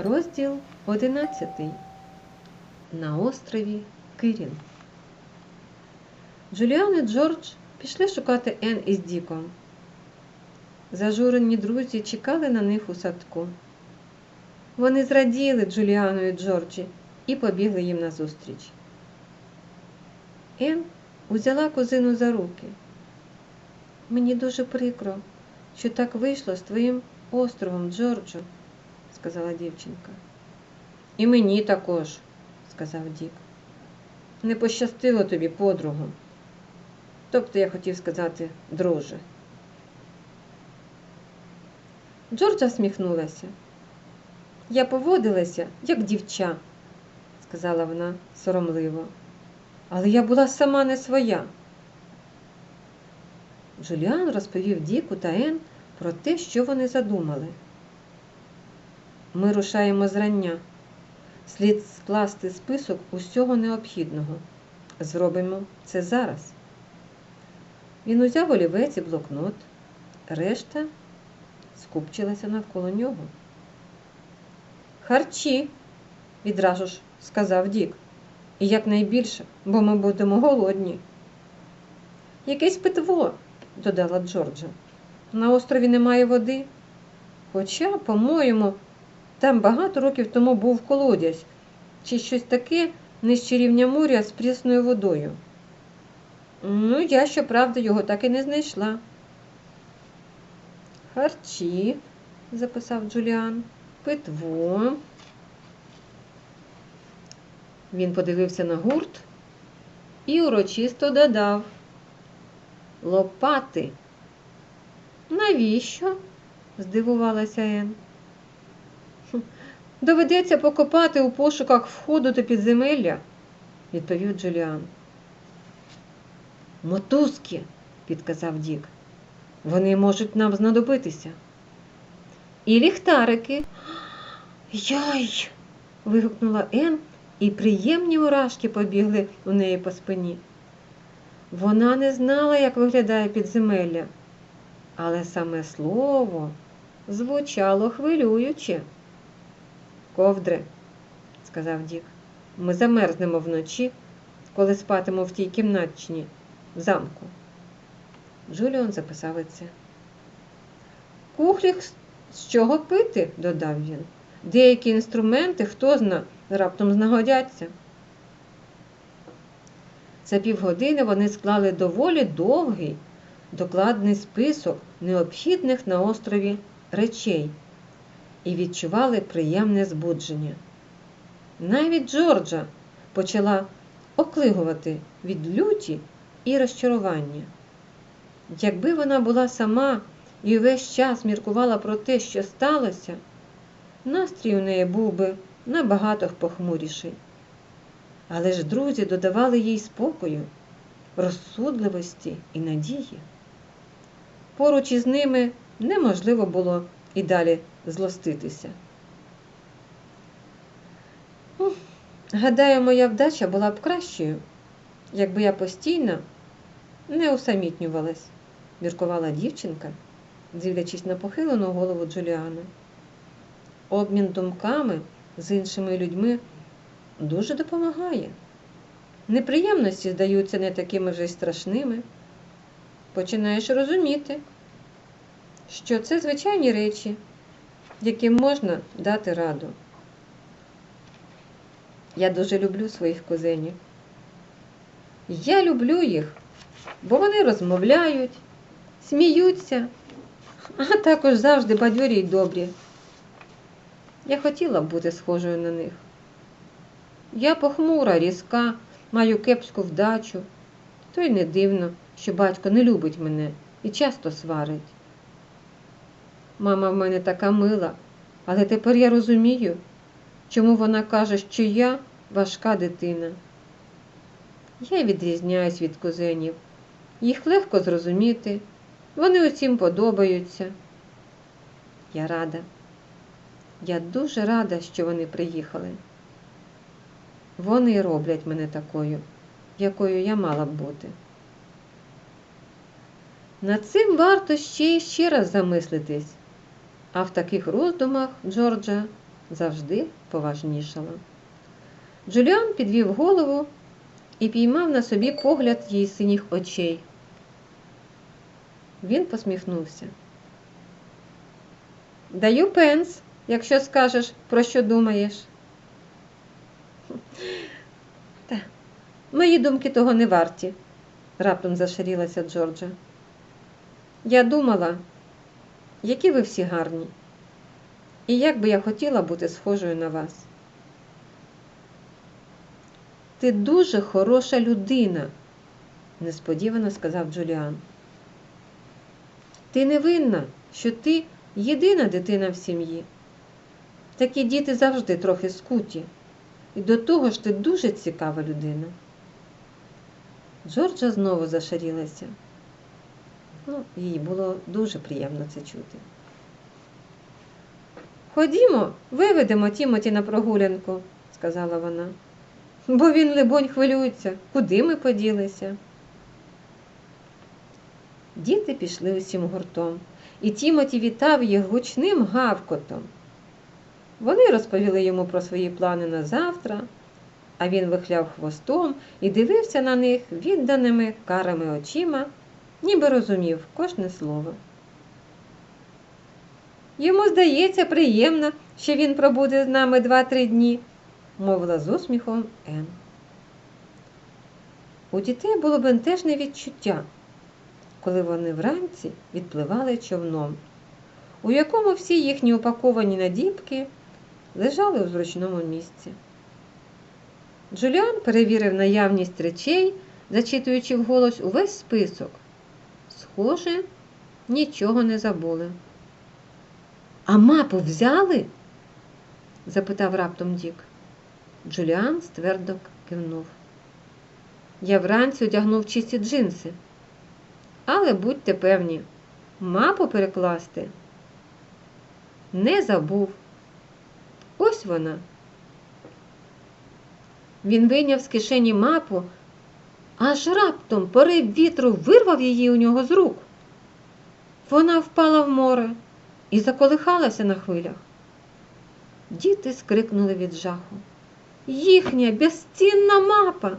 Розділ 11. На острові Кирін. Джуліан і Джордж пішли шукати Ен із Діком. Зажурені друзі чекали на них у садку. Вони зраділи Джуліану і Джорджі і побігли їм назустріч. Ен узяла кузину за руки. Мені дуже прикро, що так вийшло з твоїм островом, Джорджу, сказала дівчинка. І мені також, сказав Дік. Не пощастило тобі, подругу. Тобто я хотів сказати, друже. Джорджа сміхнулася. Я поводилася, як дівча, сказала вона соромливо. Але я була сама не своя. Джуліан розповів Діку та Ен про те, що вони задумали. Ми рушаємо зрання. Слід скласти список усього необхідного. Зробимо це зараз. Він узяв олівець і блокнот, решта скупчилася навколо нього. Харчі, відразу ж сказав Дік. І якнайбільше, бо ми будемо голодні. Якесь питво, додала Джорджа. На острові немає води. Хоча, по-моєму, там багато років тому був колодязь чи щось таке нижче рівня моря з прісною водою. Ну, я, щоправда, його так і не знайшла. Харчі, записав Джуліан, питво. Він подивився на гурт і урочисто додав Лопати. Навіщо? здивувалася Ен. «Хм, Доведеться покопати у пошуках входу до підземелля, відповів Джуліан. Мотузки, підказав Дік. Вони можуть нам знадобитися. І ліхтарики. Яй. вигукнула Ен, і приємні мурашки побігли у неї по спині. Вона не знала, як виглядає підземелля, але саме слово звучало хвилююче. Ковдри, сказав Дік, ми замерзнемо вночі, коли спатимо в тій кімнатчині в замку. Джуліон записав це. Кухлік з чого пити, додав він. Деякі інструменти, хто зна, раптом знагодяться. За півгодини вони склали доволі довгий, докладний список необхідних на острові речей і відчували приємне збудження. Навіть Джорджа почала оклигувати від люті і розчарування. Якби вона була сама і весь час міркувала про те, що сталося, настрій у неї був би набагато похмуріший. Але ж друзі додавали їй спокою, розсудливості і надії. Поруч із ними неможливо було і далі злоститися. Гадаю, моя вдача була б кращою, якби я постійно не усамітнювалась, міркувала дівчинка, дивлячись на похилену голову Джуліана. Обмін думками з іншими людьми дуже допомагає. Неприємності здаються не такими вже й страшними. Починаєш розуміти, що це звичайні речі, яким можна дати раду. Я дуже люблю своїх кузенів. Я люблю їх, бо вони розмовляють, сміються, а також завжди бадьорі й добрі. Я хотіла б бути схожою на них. Я похмура, різка, маю кепську вдачу, то й не дивно, що батько не любить мене і часто сварить. Мама в мене така мила, але тепер я розумію, чому вона каже, що я важка дитина. Я відрізняюсь від кузенів, їх легко зрозуміти, вони усім подобаються. Я рада. Я дуже рада, що вони приїхали. Вони роблять мене такою, якою я мала б бути. Над цим варто ще і ще раз замислитись, а в таких роздумах Джорджа завжди поважнішала. Джуліан підвів голову і піймав на собі погляд її синіх очей. Він посміхнувся. Даю пенс, якщо скажеш, про що думаєш. Та, мої думки того не варті, раптом зашарілася Джорджа. Я думала, які ви всі гарні, і як би я хотіла бути схожою на вас. Ти дуже хороша людина, несподівано сказав Джуліан. Ти не винна, що ти єдина дитина в сім'ї. Такі діти завжди трохи скуті. І до того ж ти дуже цікава людина. Джорджа знову зашарілася. Ну, їй було дуже приємно це чути. Ходімо, виведемо Тімоті на прогулянку, сказала вона. Бо він, либонь, хвилюється, куди ми поділися. Діти пішли усім гуртом, і Тімоті вітав їх гучним гавкотом. Вони розповіли йому про свої плани на завтра, а він вихляв хвостом і дивився на них відданими карими очима, ніби розумів кожне слово. Йому здається приємно, що він пробуде з нами два-три дні, мовила з усміхом Ен. У дітей було бентежне відчуття, коли вони вранці відпливали човном, у якому всі їхні упаковані надібки лежали у зручному місці. Джуліан перевірив наявність речей, зачитуючи вголос увесь список. Схоже, нічого не забули. А мапу взяли? запитав раптом Дік. Джуліан ствердо кивнув. Я вранці одягнув чисті джинси. Але будьте певні, мапу перекласти не забув. Ось вона. Він вийняв з кишені мапу, аж раптом порив вітру вирвав її у нього з рук. Вона впала в море і заколихалася на хвилях. Діти скрикнули від жаху. Їхня безцінна мапа.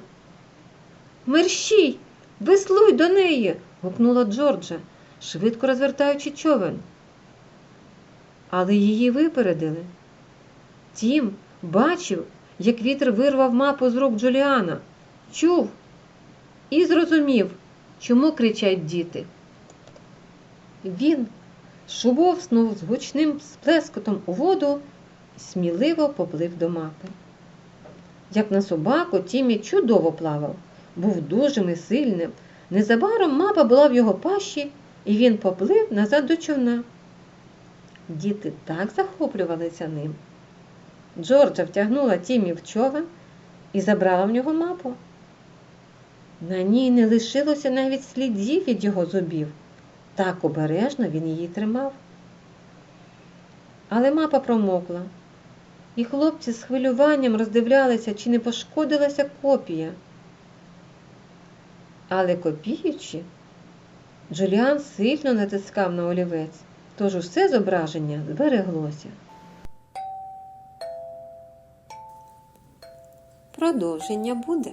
Мерщій, веслуй до неї. гукнула Джорджа, швидко розвертаючи човен. Але її випередили. Тім бачив, як вітер вирвав мапу з рук Джуліана, чув і зрозумів, чому кричать діти. Він шубовснув з гучним сплескотом у воду і сміливо поплив до мапи. Як на собаку, Тімі чудово плавав, був дужим і сильним. Незабаром мапа була в його пащі, і він поплив назад до човна. Діти так захоплювалися ним. Джорджа втягнула Тімі в човен і забрала в нього мапу. На ній не лишилося навіть слідів від його зубів. Так обережно він її тримав. Але мапа промокла, і хлопці з хвилюванням роздивлялися, чи не пошкодилася копія. Але копіючи, Джуліан сильно натискав на олівець, тож усе зображення збереглося. Продовження буде.